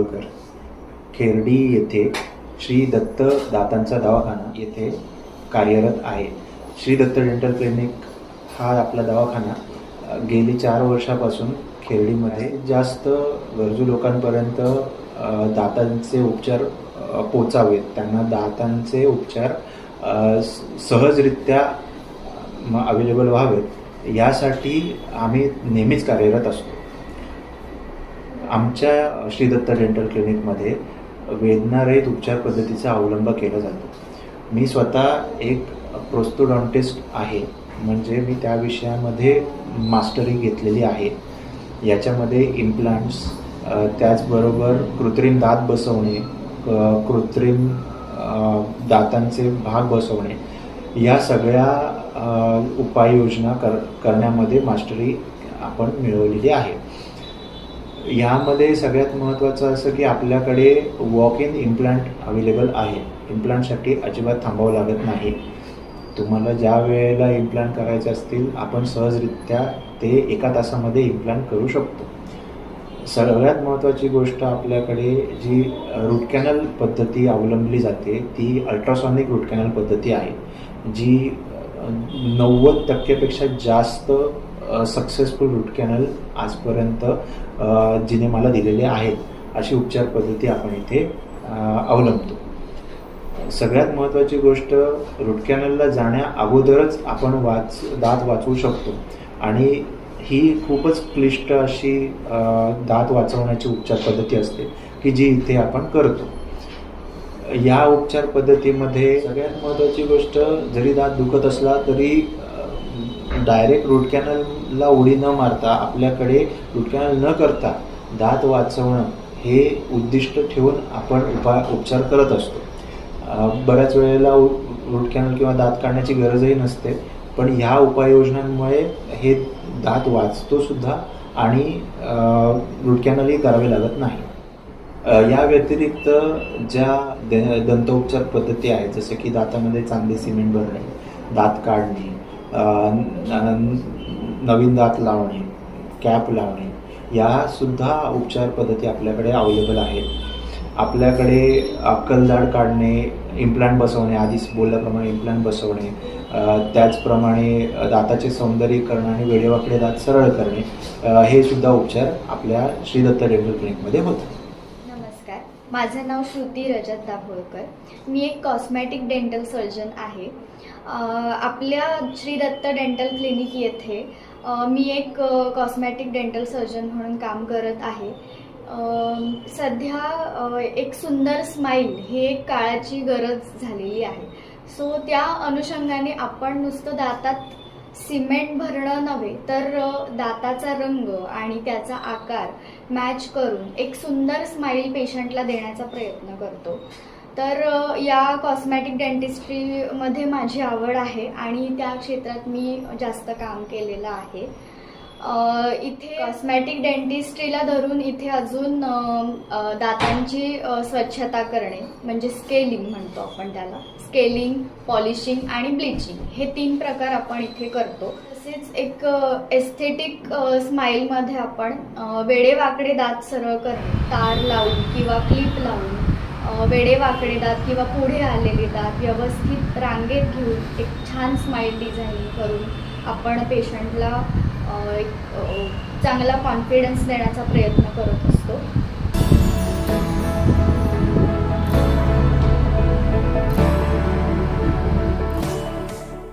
दाभोळकर खेरडी येथे श्री दत्त दातांचा दवाखाना येथे कार्यरत आहे. श्री दत्त डेंटल क्लिनिक हा आपला दवाखाना. गेली चार वर्षापासून खेरडीमध्ये जास्त गरजू लोकांपर्यंत दातांचे उपचार पोचावेत. त्यांना दातांचे उपचार सहजरित्या अवेलेबल व्हावेत. यासाठी आम्ही नेहमीच कार्यरत असतो. आमच्या श्री दत्त डेंटल क्लिनिकमध्ये वेदनारहित उपचार पद्धतीचा अवलंब केला जातो. मी स्वतः एक प्रोस्तोडॉन्टिस्ट आहे. म्हणजे मी त्या विषयामध्ये मास्टरी घेतलेली आहे. याच्यामध्ये इम्प्लांट्स त्याचबरोबर कृत्रिम दात बसवणे कृत्रिम दातांचे भाग बसवणे या सगळ्या उपाययोजना कर करण्यामध्ये मास्टरी आपण मिळवलेली आहे. यामध्ये सगळ्यात महत्त्वाचं असं की आपल्याकडे वॉक इन इम्प्लांट अवेलेबल आहे. इम्प्लांटसाठी अजिबात थांबावं लागत नाही. तुम्हाला ज्या वेळेला इम्प्लांट करायचे असतील आपण सहजरित्या ते एका तासामध्ये इम्प्लांट करू शकतो. सगळ्यात महत्त्वाची गोष्ट आपल्याकडे जी रूट कॅनल पद्धती अवलंबली जाते ती अल्ट्रासॉनिक रूट कॅनल पद्धती आहे जी नव्वद टक्केपेक्षा जास्त सक्सेसफुल रूट कॅनल आजपर्यंत जिने मला दिलेले आहेत अशी उपचार पद्धती आपण इथे अवलंबतो. सगळ्यात महत्त्वाची गोष्ट रूट कॅनलला जाण्या अगोदरच आपण वाच दात वाचवू शकतो. आणि ही खूपच क्लिष्ट अशी दात वाचवण्याची उपचार पद्धती असते की जी इथे आपण करतो. या उपचार पद्धतीमध्ये सगळ्यात महत्त्वाची गोष्ट जरी दात दुखत असला तरी डायरेक्ट रूट कॅनलला उडी न मारता आपल्याकडे रूट कॅनल न करता दात वाचवणं हे उद्दिष्ट ठेवून आपण उपाय उपचार करत असतो. बऱ्याच वेळेला रूट कॅनल किंवा दात काढण्याची गरजही नसते पण ह्या उपाययोजनांमुळे हे दात वाचतो सुद्धा आणि रूट कॅनलही करावे लागत नाही. या व्यतिरिक्त ज्या द- दंतोपचार पद्धती आहेत जसे की दातामध्ये चांगले सिमेंट भरणे दात काढणे नवीन दात लावणे कॅप लावणे यासुद्धा उपचार पद्धती आपल्याकडे अवेलेबल आहेत. आपल्याकडे अक्कलदाड काढणे इम्प्लांट बसवणे आधीच बोलल्याप्रमाणे इम्प्लांट बसवणे त्याचप्रमाणे दाताचे सौंदर्यीकरण आणि वेडेवाकडे दात सरळ करणे हे सुद्धा उपचार आपल्या श्री दत्त डेंटल क्लिनिकमध्ये होतात. माझं नाव श्रुती रजत दाभोळकर. मी एक कॉस्मॅटिक डेंटल सर्जन आहे. आपल्या श्री दत्त डेंटल क्लिनिक येथे मी एक कॉस्मॅटिक डेंटल सर्जन म्हणून काम करत आहे. सध्या एक सुंदर स्माईल ही एक काळाची गरज झालेली आहे. सो त्या अनुषंगाने आपण नुसतं दातात सिमेंट भरणं नव्हे तर दाताचा रंग आणि त्याचा आकार मॅच करून एक सुंदर स्माईल पेशंटला देण्याचा प्रयत्न करतो. तर या कॉस्मॅटिक डेंटिस्ट्रीमध्ये माझी आवड आहे आणि त्या क्षेत्रात मी जास्त काम केलेलं आहे. इथे कॉस्मॅटिक डेंटिस्ट्रीला धरून इथे अजून दातांची स्वच्छता करणे म्हणजे स्केलिंग म्हणतो आपण त्याला. स्केलिंग पॉलिशिंग आणि ब्लिचिंग हे तीन प्रकार आपण इथे करतो. तसेच एक एस्थेटिक स्माईलमध्ये आपण वेडेवाकडे दात सरळ करणे तार लावून किंवा क्लिप लावून वेडेवाकडे दात किंवा पुढे आलेले दात व्यवस्थित रांगेत घेऊन एक छान स्माईल डिझाईन करून आपण पेशंटला एक चांगला कॉन्फिडन्स देण्याचा प्रयत्न करत असतो.